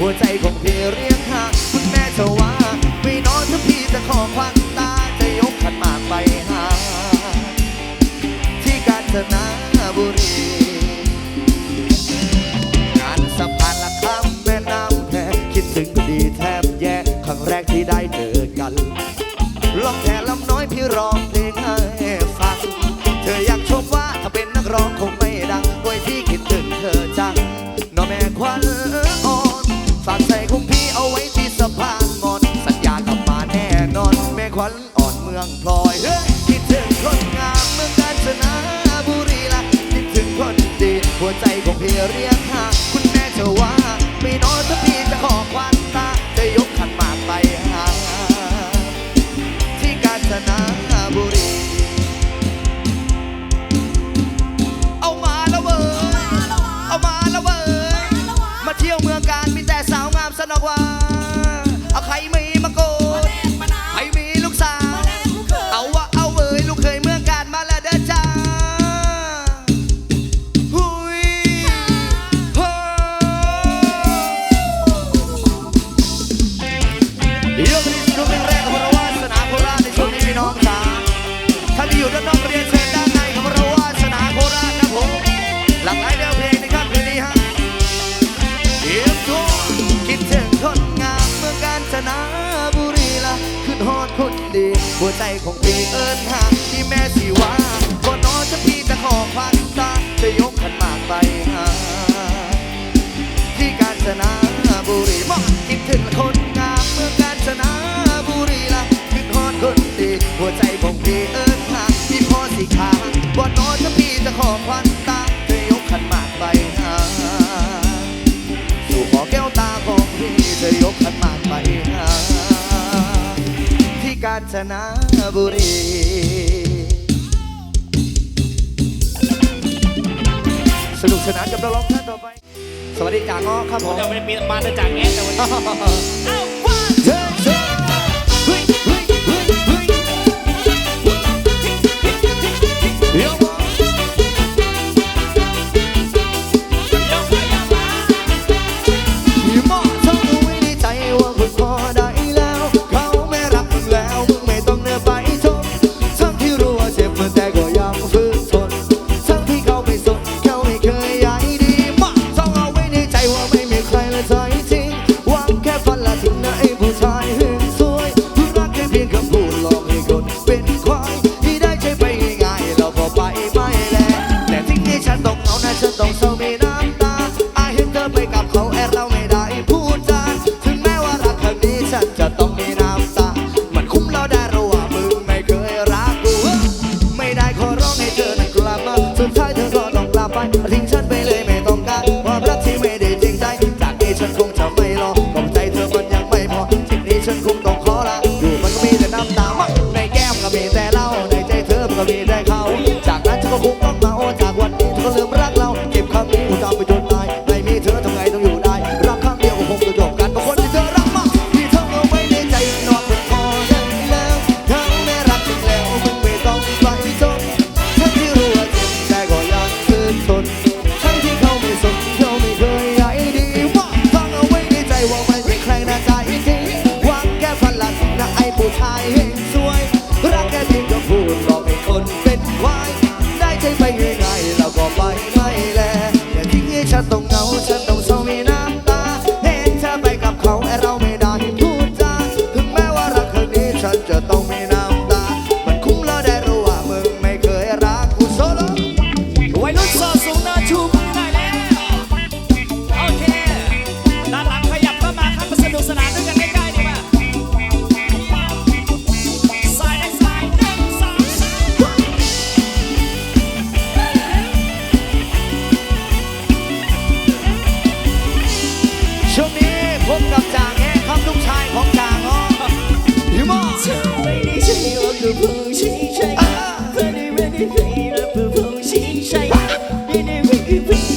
หัวใจของพี่เรียงหาคุณแม่จะว่าไม่นอนถ้าพี่จะขอควักตาจะยกขันมากไปหา ที่กาญจนบุรีงานสะพานละคำแม่น้ำแท้คิดถึงดีแทบแย่ครั้งแรกที่ได้เจอกันลองแท่ลำน้อยพี่รอง ขวัญอ่อนเมืองพลอยคิดถึงคนงามเมืองกาญจนบุรีละคิดถึงคนดีหัวใจของพี่เรียกหาคุณแม่เธว่าไม่นอนถ้าพี่จะขอควันต ที่อยู่ด้านนอกเรียนเชิญด้านในขอราวนาโราชครัผมหลากหลายแนวเพลงในค่ำคืนนี้ฮะเดียมตัวคิดถึงคนงามเมือกาญจนบุรีละขึ้นฮอดคนดีหัวใจของพี่เอิญหักที่แม่สีว่าก่อนนอนจะพี่จะขอพันตาจะยกขันมากไปหาที่กาญจนบุรีมองคิดถึงคนงามเมื่อกาญจนบุรีละขึ้นฮอดคนดีหัวใจของพี่เอิญ จนบุรีสนุกสนานกับเราล้องท่านต่อไป สวัสดีจ่าง้อครับผม จะไม่มีมาได้จากแง่แต่วันนี้ ให้ไปไกลๆเราก็ไปไม่แลอย่าทิ้งให้ฉันต้องเหงาฉันต้อง If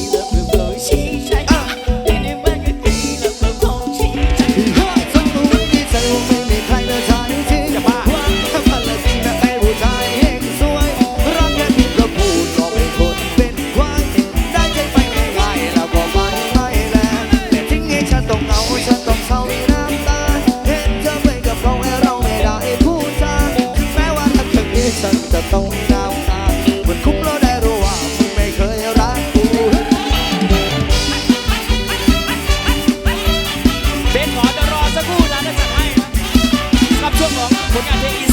Porque a gente...